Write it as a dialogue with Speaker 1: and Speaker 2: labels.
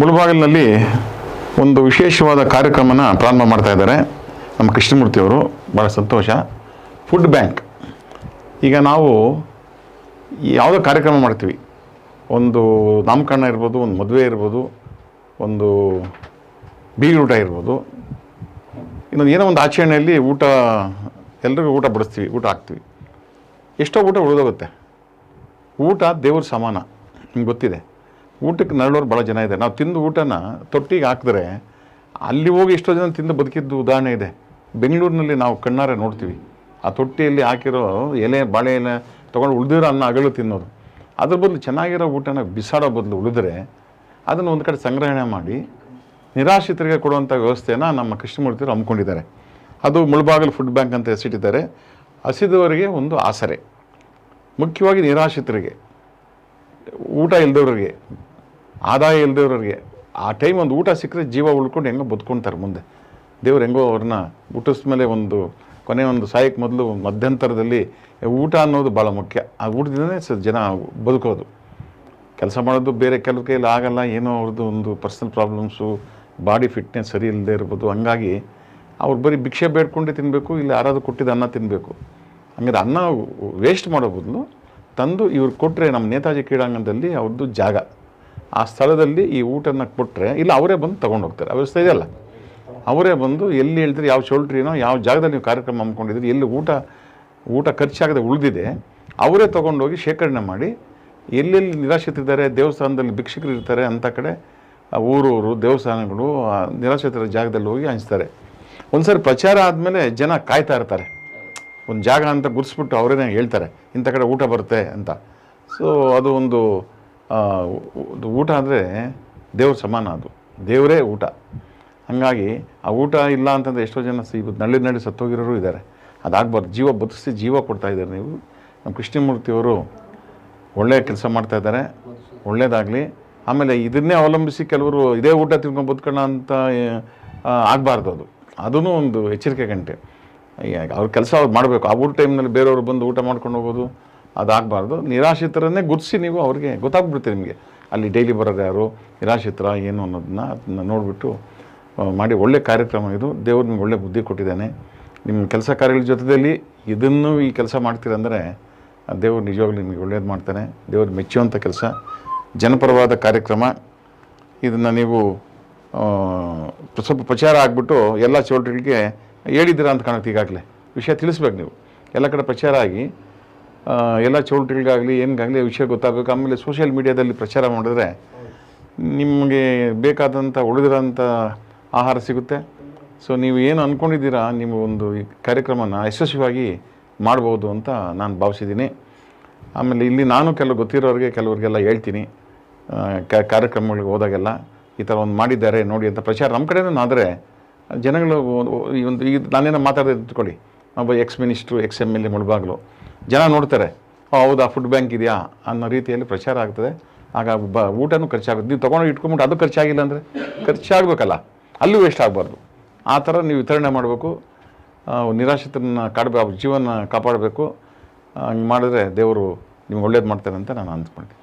Speaker 1: ಮುಳುಬಾಗಿಲಿನಲ್ಲಿ ಒಂದು ವಿಶೇಷವಾದ ಕಾರ್ಯಕ್ರಮನ ಪ್ರಾರಂಭ ಮಾಡ್ತಾ ಇದ್ದಾರೆ ನಮ್ಮ ಕೃಷ್ಣಮೂರ್ತಿಯವರು ಭಾಳ ಸಂತೋಷ. ಫುಡ್ ಬ್ಯಾಂಕ್ ಈಗ ನಾವು ಯಾವುದೋ ಕಾರ್ಯಕ್ರಮ ಮಾಡ್ತೀವಿ. ಒಂದು ನಾಮಕರಣ ಇರ್ಬೋದು, ಒಂದು ಮದುವೆ ಇರ್ಬೋದು, ಒಂದು ಬೀಗರೂಟ ಇರ್ಬೋದು. ಇನ್ನೊಂದು ಏನೋ ಒಂದು ಆಚರಣೆಯಲ್ಲಿ ಊಟ, ಎಲ್ರಿಗೂ ಊಟ ಬಡಿಸ್ತೀವಿ, ಊಟ ಹಾಕ್ತೀವಿ. ಎಷ್ಟೋ ಊಟ ಉಳಿದೋಗುತ್ತೆ. ಊಟ ದೇವ್ರ ಸಮಾನ. ನಿಮ್ಗೆ ಗೊತ್ತಿದೆ. ಊಟಕ್ಕೆ ನರಳೋರು ಭಾಳ ಜನ ಇದೆ. ನಾವು ತಿಂದು ಊಟನ ತೊಟ್ಟಿಗೆ ಹಾಕಿದ್ರೆ ಅಲ್ಲಿ ಹೋಗಿ ಎಷ್ಟೋ ಜನ ತಿಂದು ಬದುಕಿದ್ದು ಉದಾಹರಣೆ ಇದೆ. ಬೆಂಗಳೂರಿನಲ್ಲಿ ನಾವು ಕಣ್ಣಾರೆ ನೋಡ್ತೀವಿ. ಆ ತೊಟ್ಟಿಯಲ್ಲಿ ಹಾಕಿರೋ ಎಲೆ, ಬಾಳೆ ಎಲೆ ತೊಗೊಂಡು ಉಳಿದಿರೋ ಅನ್ನ ಅಗಲು ತಿನ್ನೋದು. ಅದ್ರ ಬದಲು ಚೆನ್ನಾಗಿರೋ ಊಟನ ಬಿಸಾಡೋ ಬದಲು ಉಳಿದ್ರೆ ಅದನ್ನು ಒಂದು ಕಡೆ ಸಂಗ್ರಹಣೆ ಮಾಡಿ ನಿರಾಶ್ರಿತರಿಗೆ ಕೊಡುವಂಥ ವ್ಯವಸ್ಥೆಯನ್ನು ನಮ್ಮ ಕೃಷ್ಣಮೂರ್ತಿಯವರು ಹಮ್ಮಿಕೊಂಡಿದ್ದಾರೆ. ಅದು ಮುಳಬಾಗಲು ಫುಡ್ ಬ್ಯಾಂಕ್ ಅಂತ ಹೆಸರಿಟ್ಟಿದ್ದಾರೆ. ಹಸಿದವರಿಗೆ ಒಂದು ಆಸರೆ. ಮುಖ್ಯವಾಗಿ ನಿರಾಶ್ರಿತರಿಗೆ, ಊಟ ಇಲ್ದವ್ರಿಗೆ. ಆದಾಯ ಇಲ್ಲದವ್ರಿಗೆ ಆ ಟೈಮ್ ಒಂದು ಊಟ ಸಿಕ್ಕರೆ ಜೀವ ಉಳ್ಕೊಂಡು ಹೆಂಗೋ ಬದುಕೊಂತಾರೆ ಮುಂದೆ. ದೇವ್ರು ಹೆಂಗೋ ಅವ್ರನ್ನ ಊಟದ ಮೇಲೆ ಒಂದು ಕೊನೆ ಒಂದು ಸಾಯಕ್ಕೆ ಮೊದಲು ಮಧ್ಯಂತರದಲ್ಲಿ ಊಟ ಅನ್ನೋದು ಭಾಳ ಮುಖ್ಯ. ಆ ಊಟದಿಂದನೇ ಸ ಜನ ಬದುಕೋದು. ಕೆಲಸ ಮಾಡೋದು ಬೇರೆ ಕೆಲವು ಕೈಯಲ್ಲಿ ಆಗಲ್ಲ, ಏನೋ ಅವ್ರದ್ದು ಒಂದು ಪರ್ಸನಲ್ ಪ್ರಾಬ್ಲಮ್ಸು ಬಾಡಿ ಫಿಟ್ನೆಸ್ ಸರಿ ಇಲ್ಲದೆ ಇರ್ಬೋದು. ಹಂಗಾಗಿ ಅವ್ರು ಬರೀ ಭಿಕ್ಷೆ ಬೇಡ್ಕೊಂಡೇ ತಿನ್ನಬೇಕು ಇಲ್ಲ ಯಾರಾದರೂ ಕೊಟ್ಟಿದ್ದ ಅನ್ನ ತಿನ್ನಬೇಕು ಹಂಗಾದ್ರೆ ಅನ್ನ ವೇಸ್ಟ್ ಮಾಡೋ ಬದಲು ತಂದು ಇವ್ರು ಕೊಟ್ಟರೆ ನಮ್ಮ ನೇತಾಜಿ ಕ್ರೀಡಾಂಗಣದಲ್ಲಿ ಅವ್ರದ್ದು ಜಾಗ. ಆ ಸ್ಥಳದಲ್ಲಿ ಈ ಊಟನ ಕೊಟ್ಟರೆ ಇಲ್ಲ, ಅವರೇ ಬಂದು ತೊಗೊಂಡು ಹೋಗ್ತಾರೆ. ಅವಸ್ಥೆ ಇದೆಯಲ್ಲ? ಅವರೇ ಬಂದು ಎಲ್ಲಿ ಹೇಳ್ತೀರಿ ಯಾವ ಚೌಲ್ಟ್ರಿನೋ ಯಾವ ಜಾಗದಲ್ಲಿ ನೀವು ಕಾರ್ಯಕ್ರಮ ಹಮ್ಮಿಕೊಂಡಿದ್ದೀರಿ, ಎಲ್ಲಿ ಊಟ ಊಟ ಖರ್ಚಾಗದೆ ಉಳಿದಿದೆ, ಅವರೇ ತೊಗೊಂಡೋಗಿ ಶೇಖರಣೆ ಮಾಡಿ, ಎಲ್ಲೆಲ್ಲಿ ನಿರಾಶ್ರಿತರಿದ್ದಾರೆ, ದೇವಸ್ಥಾನದಲ್ಲಿ ಭಿಕ್ಷಕರು ಇರ್ತಾರೆ ಅಂಥ ಕಡೆ ಊರೂರು, ದೇವಸ್ಥಾನಗಳು ನಿರಾಶ್ರಿತರ ಜಾಗದಲ್ಲಿ ಹೋಗಿ ಹಂಚ್ತಾರೆ. ಒಂದ್ಸರಿ ಪ್ರಚಾರ ಆದಮೇಲೆ ಜನ ಕಾಯ್ತಾ ಇರ್ತಾರೆ. ಒಂದು ಜಾಗ ಅಂತ ಗುರ್ಸ್ಬಿಟ್ಟು ಅವರೇನೆ ಹೇಳ್ತಾರೆ, ಇಂಥ ಕಡೆ ಊಟ ಬರುತ್ತೆ ಅಂತ. ಸೊ ಅದು ಒಂದು ಊಟ ಅಂದರೆ ದೇವ್ರ ಸಮಾನ ಅದು. ದೇವರೇ ಊಟ. ಹಾಗಾಗಿ ಆ ಊಟ ಇಲ್ಲ ಅಂತಂದರೆ ಎಷ್ಟೋ ಜನ ಇವತ್ತು ನಳ್ಳಿ ನಳ್ಳಿ ಸತ್ತೋಗಿರೋರು ಇದ್ದಾರೆ. ಅದಾಗಬಾರ್ದು. ಜೀವ ಬದುಕಿಸಿ ಜೀವ ಕೊಡ್ತಾ ಇದ್ದಾರೆ ನೀವು. ನಮ್ಮ ಕೃಷ್ಣಮೂರ್ತಿಯವರು ಒಳ್ಳೆಯ ಕೆಲಸ ಮಾಡ್ತಾ ಇದ್ದಾರೆ. ಒಳ್ಳೇದಾಗಲಿ. ಆಮೇಲೆ ಇದನ್ನೇ ಅವಲಂಬಿಸಿ ಕೆಲವರು ಇದೇ ಊಟ ತಿನ್ಕೊಂಡು ಬದುಕೋಣ ಅಂತ ಆಗಬಾರ್ದು ಅದು. ಅದೂ ಒಂದು ಎಚ್ಚರಿಕೆ ಗಂಟೆ. ಅವ್ರ ಕೆಲಸ ಅವ್ರು ಮಾಡಬೇಕು. ಆ ಊಟ ಟೈಮ್ನಲ್ಲಿ ಬೇರೆಯವರು ಬಂದು ಊಟ ಮಾಡ್ಕೊಂಡು ಹೋಗೋದು ಅದಾಗಬಾರ್ದು. ನಿರಾಶ್ರಿತರನ್ನೇ ಗುರುತಿಸಿ ನೀವು ಅವ್ರಿಗೆ ಗೊತ್ತಾಗ್ಬಿಡುತ್ತೆ ನಿಮಗೆ. ಅಲ್ಲಿ ಡೈಲಿ ಬರೋರು ಯಾರು, ನಿರಾಶ್ರಿತರ, ಏನು ಅನ್ನೋದನ್ನ ಅದನ್ನ ನೋಡಿಬಿಟ್ಟು ಮಾಡಿ ಒಳ್ಳೆ ಕಾರ್ಯಕ್ರಮ ಇದು. ದೇವರು ನಿಮ್ಗೆ ಒಳ್ಳೆ ಬುದ್ಧಿ ಕೊಟ್ಟಿದ್ದಾನೆ. ನಿಮ್ಮ ಕೆಲಸ ಕಾರ್ಯಗಳ ಜೊತೆಯಲ್ಲಿ ಇದನ್ನು ಈ ಕೆಲಸ ಮಾಡ್ತೀರಂದರೆ ದೇವರು ನಿಜವಾಗ್ಲೂ ನಿಮಗೆ ಒಳ್ಳೇದು ಮಾಡ್ತಾನೆ. ದೇವರು ಮೆಚ್ಚುವಂಥ ಕೆಲಸ. ಜನಪರವಾದ ಕಾರ್ಯಕ್ರಮ. ಇದನ್ನು ನೀವು ಸ್ವಲ್ಪ ಪ್ರಚಾರ ಆಗಿಬಿಟ್ಟು ಎಲ್ಲ ಚೌಲ್ಟ್ರಿಗೆ ಹೇಳಿದ್ದೀರಾ ಅಂತ ಕಾಣುತ್ತೆ ಈಗಾಗಲೇ. ವಿಷಯ ತಿಳಿಸ್ಬೇಕು ನೀವು. ಎಲ್ಲ ಕಡೆ ಪ್ರಚಾರ ಆಗಿ ಎಲ್ಲ ಚೌಲ್ಟ್ರಿಗಾಗಲಿ ಏನಿಗಾಗಲಿ ವಿಷಯ ಗೊತ್ತಾಗಬೇಕು. ಆಮೇಲೆ ಸೋಷಿಯಲ್ ಮೀಡಿಯಾದಲ್ಲಿ ಪ್ರಚಾರ ಮಾಡಿದ್ರೆ ನಿಮಗೆ ಬೇಕಾದಂಥ ಉಳಿದಿರೋಂಥ ಆಹಾರ ಸಿಗುತ್ತೆ. ಸೊ ನೀವು ಏನು ಅಂದ್ಕೊಂಡಿದ್ದೀರಾ ನೀವು ಒಂದು ಈ ಕಾರ್ಯಕ್ರಮನ ಯಶಸ್ವಿಯಾಗಿ ಮಾಡ್ಬೋದು ಅಂತ ನಾನು ಭಾವಿಸಿದ್ದೀನಿ. ಆಮೇಲೆ ಇಲ್ಲಿ ನಾನು ಕೆಲವು ಗೊತ್ತಿರೋರಿಗೆ, ಕೆಲವರಿಗೆಲ್ಲ ಹೇಳ್ತೀನಿ. ಕಾರ್ಯಕ್ರಮಗಳಿಗೆ ಹೋದಾಗೆಲ್ಲ ಈ ಥರ ಒಂದು ಮಾಡಿದ್ದಾರೆ, ನೋಡಿ ಅಂತ ಪ್ರಚಾರ. ನಮ್ಮ ಕಡೆನೂ ಆದರೆ ಜನಗಳು ಈ ಒಂದು, ಈ ನಾನೇನೋ ಮಾತಾಡೋದು ಇಟ್ಕೊಳ್ಳಿ ಒಬ್ಬ ex minister ex M L A Mulbagal. ಜನ ನೋಡ್ತಾರೆ "ಓ, ಹೌದಾ ಫುಡ್ ಬ್ಯಾಂಕ್ ಇದೆಯಾ? ಅನ್ನೋ ರೀತಿಯಲ್ಲಿ ಪ್ರಚಾರ ಆಗ್ತದೆ. ಆಗ ಬ ಊಟನೂ ಖರ್ಚಾಗುತ್ತೆ. ನೀವು ತೊಗೊಂಡು ಇಟ್ಕೊಂಬಿಟ್ಟು ಅದು ಖರ್ಚಾಗಿಲ್ಲ ಅಂದರೆ ಖರ್ಚಾಗಬೇಕಲ್ಲ ಅಲ್ಲೂ ವೇಸ್ಟ್ ಆಗಬಾರ್ದು. ಆ ಥರ ನೀವು ವಿತರಣೆ ಮಾಡಬೇಕು. ನಿರಾಶ್ರಿತರನ್ನ ಕಾಡಬೇಕು ಜೀವನ ಕಾಪಾಡಬೇಕು. ಹಂಗೆ ಮಾಡಿದ್ರೆ ದೇವರು ನಿಮ್ಗೆ ಒಳ್ಳೇದು ಮಾಡ್ತಾರೆ ಅಂತ ನಾನು ಅಂದ್ಕೊಂಡೆ